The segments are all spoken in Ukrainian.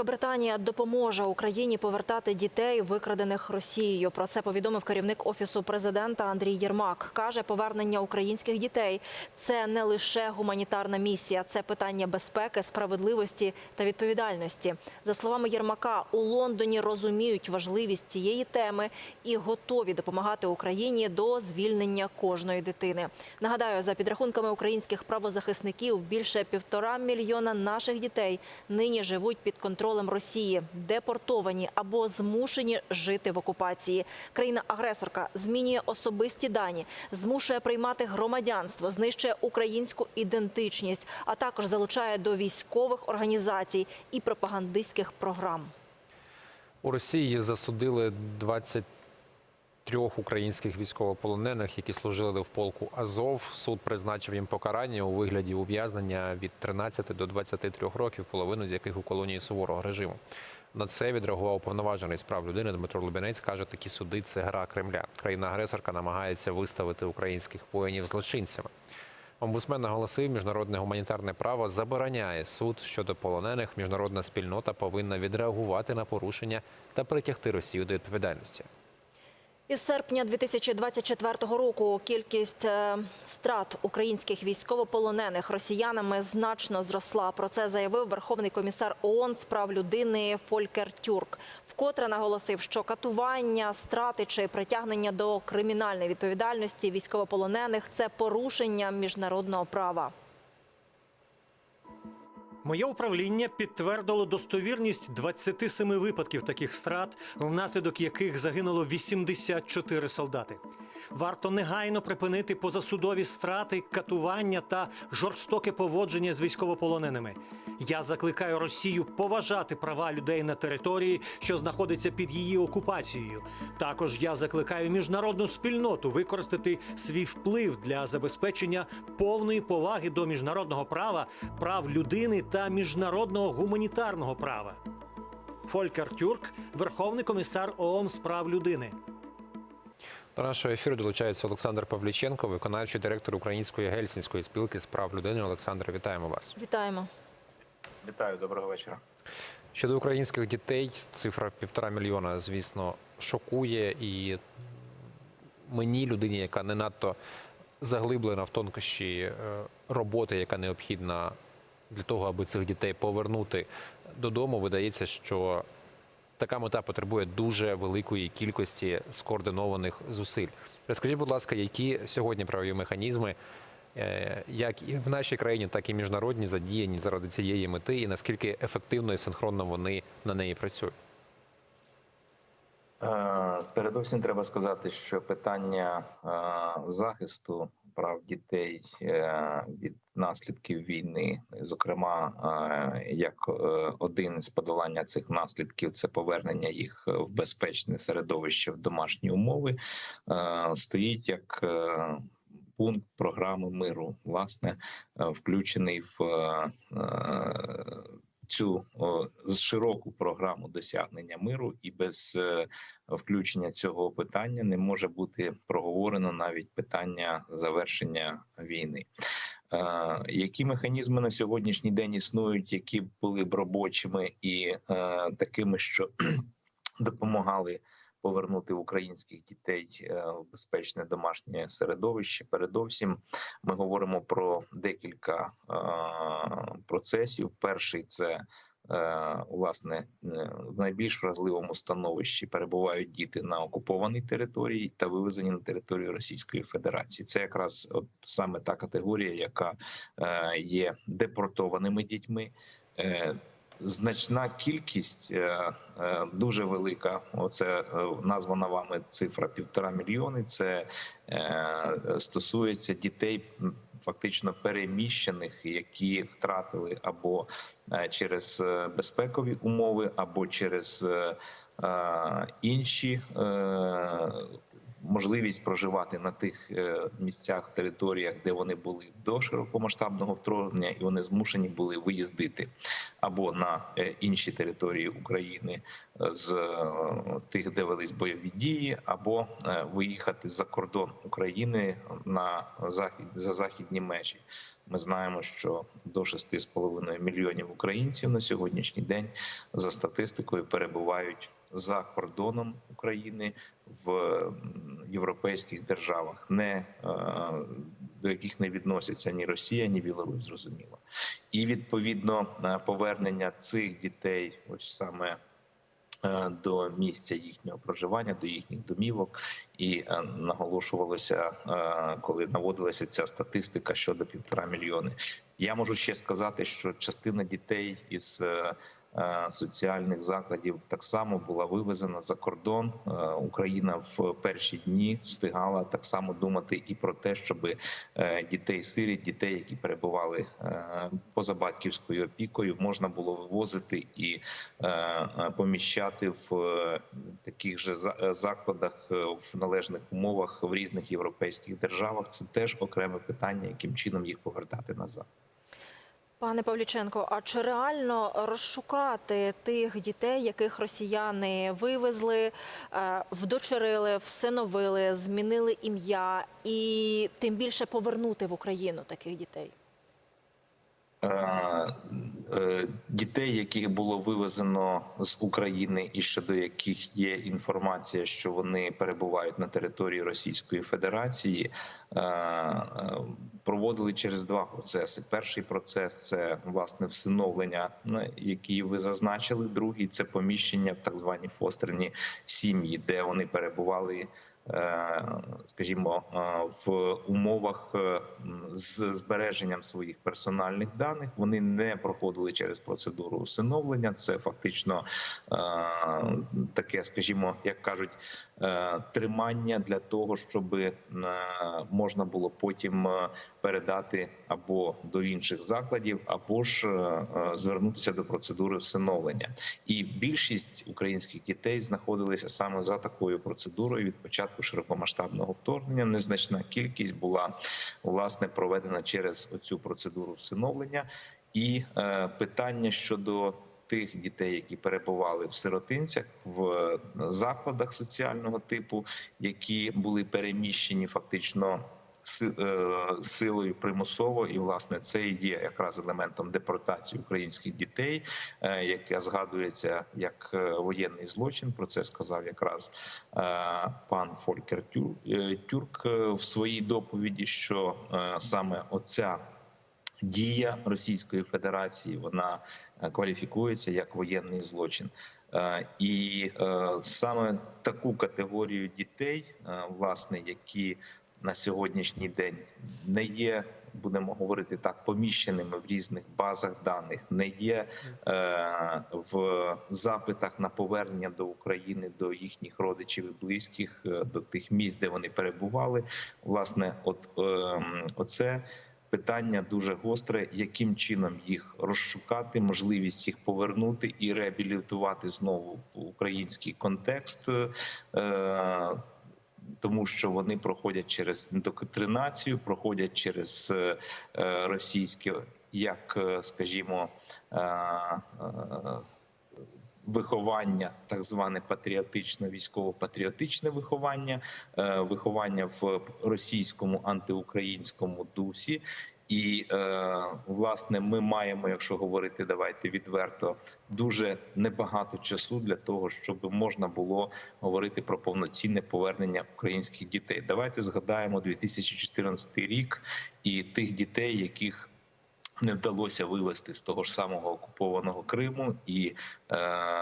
Велика Британія допоможе Україні повертати дітей, викрадених Росією. Про це повідомив керівник офісу президента Андрій Єрмак. каже, повернення українських дітей це не лише гуманітарна місія, це питання безпеки, справедливості та відповідальності. За словами Єрмака, у Лондоні розуміють важливість цієї теми і готові допомагати Україні до звільнення кожної дитини. Нагадаю, за підрахунками українських правозахисників, більше півтора мільйона наших дітей нині живуть під контролем Росії, депортовані або змушені жити в окупації. Країна-агресорка змінює особисті дані, змушує приймати громадянство, знищує українську ідентичність, а також залучає до військових організацій і пропагандистських програм. У Росії засудили 23 українських військовополонених, які служили в полку Азов. Суд призначив їм покарання у вигляді ув'язнення від 13 до 23 років, половину з яких у колонії суворого режиму. На це відреагував уповноважений з прав людини Дмитро Лубінець. каже, такі суди це гра Кремля. Країна-агресорка намагається виставити українських воїнів злочинцями. Омбудсмен наголосив, міжнародне гуманітарне право забороняє суд щодо полонених. Міжнародна спільнота повинна відреагувати на порушення та притягти Росію до відповідальності. Із серпня 2024 року кількість е, страт українських військовополонених росіянами значно зросла. Про це заявив Верховний комісар ООН з прав людини Фолькер Тюрк. Вкотре наголосив, що катування, страти чи притягнення до кримінальної відповідальності військовополонених це порушення міжнародного права. Моє управління підтвердило достовірність 27 випадків таких страт, внаслідок яких загинуло 84 солдати. Варто негайно припинити позасудові страти, катування та жорстоке поводження з військовополоненими. Я закликаю Росію поважати права людей на території, що знаходиться під її окупацією. Також я закликаю міжнародну спільноту використати свій вплив для забезпечення повної поваги до міжнародного права, прав людини та міжнародного гуманітарного права. Фолькер Тюрк, Верховний комісар ООН з прав людини. До нашого ефіру долучається Олександр Павліченко, виконавчий директор Української гельсінської спілки з прав людини. Олександр, вітаємо вас. Вітаємо. Вітаю, доброго вечора. Щодо українських дітей, цифра півтора мільйона, звісно, шокує. І мені, людині, яка не надто заглиблена в тонкощі е, роботи, яка необхідна для того, аби цих дітей повернути додому, видається, що така мета потребує дуже великої кількості скоординованих зусиль. Розкажіть, будь ласка, які сьогодні правові механізми, е, як і в нашій країні, так і міжнародні, задіяні заради цієї мети, і наскільки ефективно і синхронно вони на неї працюють? Е, Передусім треба сказати, що питання е, захисту прав дітей е, від наслідків війни, зокрема, е, як е, один з подолання цих наслідків, це повернення їх в безпечне середовище в домашні умови, стоїть як пункт програми миру, власне, включений в цю широку програму досягнення миру, і без включення цього питання не може бути проговорено навіть питання завершення війни. Е, Які механізми на сьогоднішній день існують, які були б робочими і е, такими, що допомагали повернути українських дітей е, в безпечне домашнє середовище? Передовсім ми говоримо про декілька процесів. Перший це власне е, в найбільш вразливому становищі перебувають діти на окупованій території та вивезені на територію Російської Федерації. Це якраз от саме та категорія, яка е, є депортованими дітьми. Е, Значна кількість е, е, дуже велика. Оце е, названа вами цифра півтора мільйони. Це е, стосується дітей фактично переміщених, які втратили або е, через е, безпекові умови, або через е, інші. Можливість проживати на тих е, місцях, територіях, де вони були до широкомасштабного вторгнення, і вони змушені були виїздити або на е, інші території України е, з тих, де велись бойові дії, або виїхати за кордон України на захід за західні межі. Ми знаємо, що до 6,5 мільйонів українців на сьогоднішній день за статистикою перебувають за кордоном України в європейських державах, не е, до яких не відносяться ні Росія, ні Білорусь, зрозуміло. І відповідно е, повернення цих дітей, ось саме е, до місця їхнього проживання, до їхніх домівок, і наголошувалося, коли наводилася ця статистика щодо півтора мільйони. Я можу ще сказати, що частина дітей із соціальних закладів так само була вивезена за кордон. Е, Україна в перші дні встигала так само думати і про те, щоб дітей сиріт, дітей, які перебували е, поза батьківською опікою, можна було вивозити і е, е, поміщати в е, таких же за- е, закладах е, в належних умовах в різних європейських державах. Це теж окреме питання, яким чином їх повертати назад. Пане Павліченко, а чи реально розшукати тих дітей, яких росіяни вивезли, е, вдочерили, всиновили, змінили ім'я, і тим більше повернути в Україну таких дітей? Е, Дітей, яких було вивезено з України, і щодо яких є інформація, що вони перебувають на території Російської Федерації, е, е, проводили через два процеси. Перший процес це власне всиновлення, ну, який ви зазначили. Другий це поміщення в так звані фостерні сім'ї, де вони перебували скажімо, е, в умовах е, з збереженням своїх персональних даних. Вони не проходили через процедуру усиновлення. Це фактично е, таке, скажімо, як кажуть, е, тримання для того, щоб е, можна було потім е, передати або до інших закладів, або ж звернутися до процедури всиновлення. І більшість українських дітей знаходилися саме за такою процедурою від початку широкомасштабного вторгнення. Незначна кількість була власне проведена через оцю процедуру всиновлення. І питання щодо тих дітей, які перебували в сиротинцях в закладах соціального типу, які були переміщені фактично е, силою примусово, і власне це є якраз елементом депортації українських дітей, е, яка згадується як е, воєнний злочин. Про це сказав якраз е, пан Фолькер Тюр- е, Тюрк е, в своїй доповіді, що е, саме оця дія Російської Федерації вона е, кваліфікується як воєнний злочин. Е, І е, саме таку категорію дітей, власне, які на сьогоднішній день не є, будемо говорити так, поміщеними в різних базах даних, не є е, в запитах на повернення до України до їхніх родичів і близьких, до тих місць, де вони перебували. Власне, от е, оце питання дуже гостре, яким чином їх розшукати, можливість їх повернути і реабілітувати знову в український контекст. Е, тому що вони проходять через індоктринацію, проходять через е, російське, як е, скажімо, виховання, так зване патріотичне, військово-патріотичне виховання, е, виховання в російському антиукраїнському дусі. І е, власне ми маємо, якщо говорити, давайте відверто, дуже небагато часу для того, щоб можна було говорити про повноцінне повернення українських дітей. Давайте згадаємо 2014 рік і тих дітей, яких не вдалося вивезти з того ж самого окупованого Криму і е,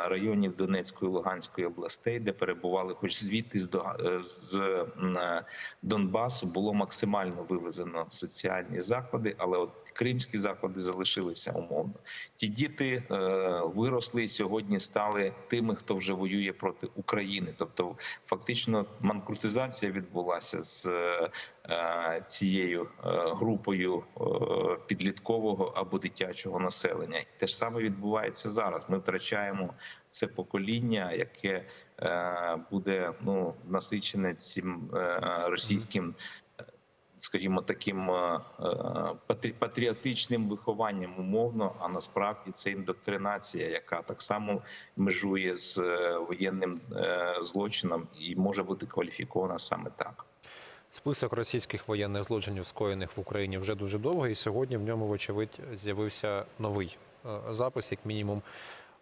районів Донецької Луганської областей, де перебували, хоч звідти з, До- е, з е, Донбасу було максимально вивезено соціальні заклади, але от кримські заклади залишилися умовно. Ті діти е, виросли і сьогодні стали тими, хто вже воює проти України. Тобто, фактично, манкрутизація відбулася з е, цією е, групою е, підліткового або дитячого населення. І те ж саме відбувається зараз. Ми втрачаємо це покоління, яке е, буде ну насичене цим е, російським. Скажімо, таким е, е, патріотичним вихованням умовно, а насправді це індоктринація, яка так само межує з е, воєнним злочином і може бути кваліфікована саме так. Список російських воєнних злочинів, скоєних в Україні, вже дуже довгий. І сьогодні в ньому, вочевидь, з'явився новий запис, як мінімум.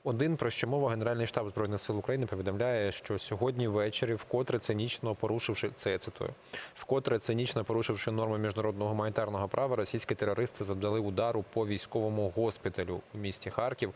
Один про що мова Генеральний штаб збройних сил України повідомляє, що сьогодні ввечері, вкотре цинічно порушивши це, я цитую, вкотре цинічно порушивши норми міжнародного гуманітарного права, російські терористи завдали удару по військовому госпіталю у місті Харків.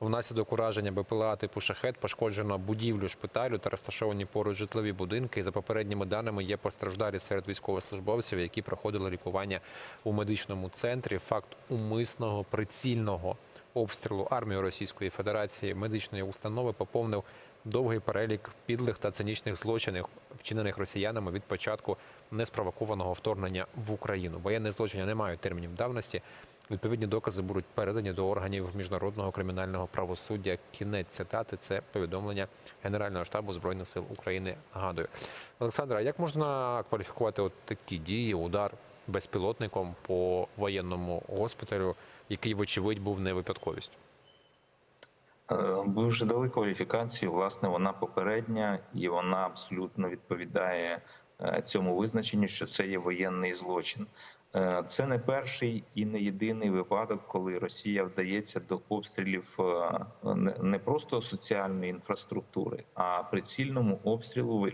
Внаслідок ураження БПЛА типу шахет пошкоджено будівлю шпиталю та розташовані поруч житлові будинки. За попередніми даними є постраждалі серед військовослужбовців, які проходили лікування у медичному центрі. Факт умисного прицільного обстрілу армії Російської Федерації медичної установи поповнив довгий перелік підлих та цинічних злочинів, вчинених росіянами від початку неспровокованого вторгнення в Україну. Воєнні злочини не мають термінів давності. Відповідні докази будуть передані до органів міжнародного кримінального правосуддя. Кінець цитати це повідомлення Генерального штабу збройних сил України. Нагадую, Олександра, як можна кваліфікувати от такі дії, удар безпілотником по воєнному госпіталю, який вочевидь був не випадковістю? Е, Ви вже дали кваліфікацію. Власне, вона попередня і вона абсолютно відповідає е, цьому визначенню, що це є воєнний злочин. Е, Це не перший і не єдиний випадок, коли Росія вдається до обстрілів е, не- просто соціальної інфраструктури, а прицільному обстрілу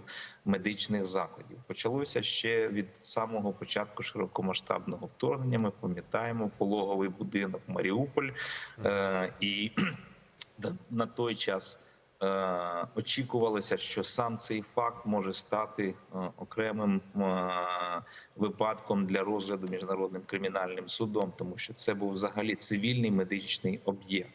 медичних закладів. Почалося ще від самого початку широкомасштабного вторгнення. Ми пам'ятаємо пологовий будинок Маріуполь Е, і на- той час очікувалося, що сам цей факт може стати е, окремим е, випадком для розгляду міжнародним кримінальним судом, тому що це був взагалі цивільний медичний об'єкт,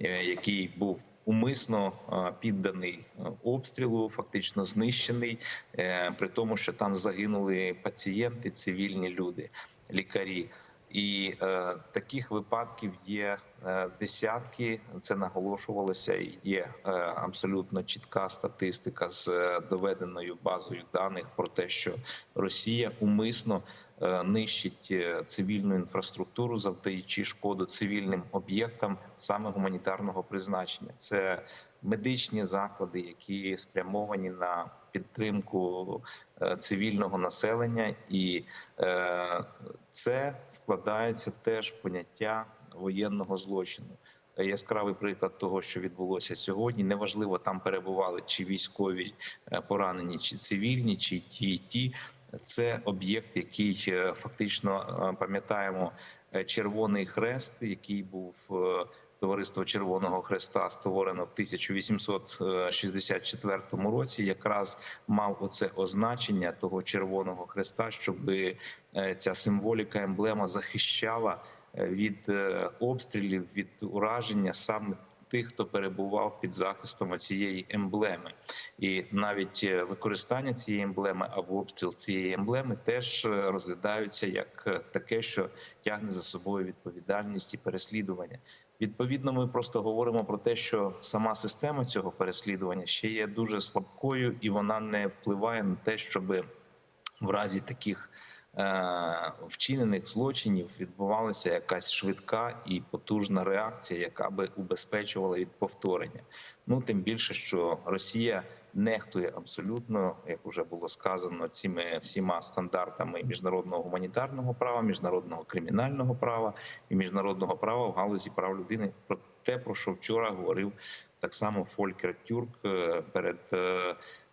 е, який був умисно е, підданий е, обстрілу, фактично знищений, е, при тому, що там загинули пацієнти, цивільні люди, лікарі. І е, таких випадків є е, десятки. Це наголошувалося. Є е, абсолютно чітка статистика з е, доведеною базою даних про те, що Росія умисно е, нищить е, цивільну інфраструктуру, завдаючи шкоду цивільним об'єктам саме гуманітарного призначення. Це медичні заклади, які спрямовані на підтримку е, цивільного населення, і е, це вкладається теж поняття воєнного злочину. Е, Яскравий приклад того, що відбулося сьогодні. Неважливо, там перебували чи військові е, поранені, чи цивільні, чи ті, ті. Це об'єкт, який е, фактично пам'ятаємо Червоний Хрест, який був Товариство Червоного Хреста створено в 1864 році, якраз мав оце означення того Червоного Хреста, щоб ця символіка, емблема захищала е, від е, обстрілів, від ураження саме тих, хто перебував під захистом цієї емблеми, і навіть е, використання цієї емблеми або обстріл цієї емблеми теж е, розглядаються як е, таке, що тягне за собою відповідальність і переслідування. Відповідно, ми просто говоримо про те, що сама система цього переслідування ще є дуже слабкою, і вона не впливає на те, щоб в разі таких вчинених злочинів відбувалася якась швидка і потужна реакція, яка би убезпечувала від повторення. Ну тим більше, що Росія нехтує абсолютно, як вже було сказано, цими всіма стандартами міжнародного гуманітарного права, міжнародного кримінального права і міжнародного права в галузі прав людини. Про те, про що вчора говорив так само Фолькер Тюрк е, перед.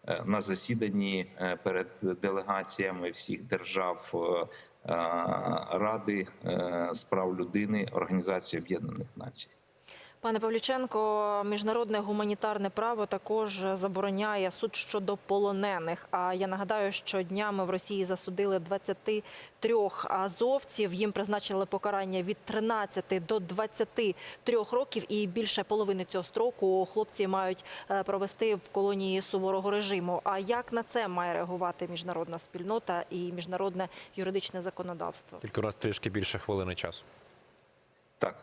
Е, На засіданні е, перед делегаціями всіх держав е, Ради з прав людини Організації Об'єднаних Націй. Пане Павліченко, міжнародне гуманітарне право також забороняє суд щодо полонених. А я нагадаю, що днями в Росії засудили 23 азовців. Їм призначили покарання від 13 до 23 років, і більше половини цього строку хлопці мають е, провести в колонії суворого режиму. А як на це має реагувати міжнародна спільнота і міжнародне юридичне законодавство? Тільки у нас трішки більше хвилини часу. Так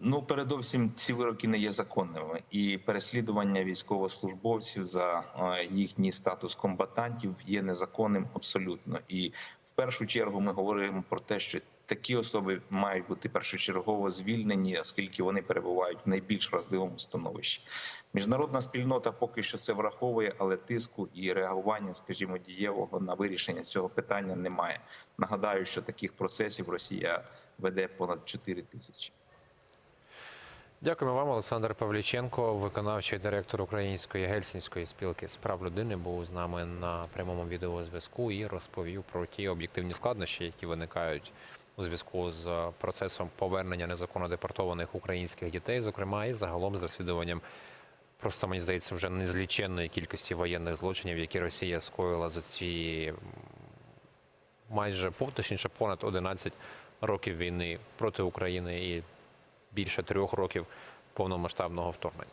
ну передовсім ці вироки не є законними, і переслідування військовослужбовців за е, їхній статус комбатантів є незаконним абсолютно. І в першу чергу ми говоримо про те, що такі особи мають бути першочергово звільнені, оскільки вони перебувають в найбільш вразливому становищі. Міжнародна спільнота поки що це враховує, але тиску і реагування, скажімо, дієвого на вирішення цього питання немає. Нагадаю, що таких процесів Росія веде понад 4 тисячі. Дякуємо вам, Олександр Павліченко, виконавчий директор Української гельсінської спілки з прав людини, був з нами на прямому відеозв'язку і розповів про ті об'єктивні складнощі, які виникають у зв'язку з процесом повернення незаконно депортованих українських дітей, зокрема і загалом з розслідуванням. Просто мені здається, вже незліченної кількості воєнних злочинів, які Росія скоїла за ці майже точніше понад 11 років війни проти України і більше трьох років повномасштабного вторгнення.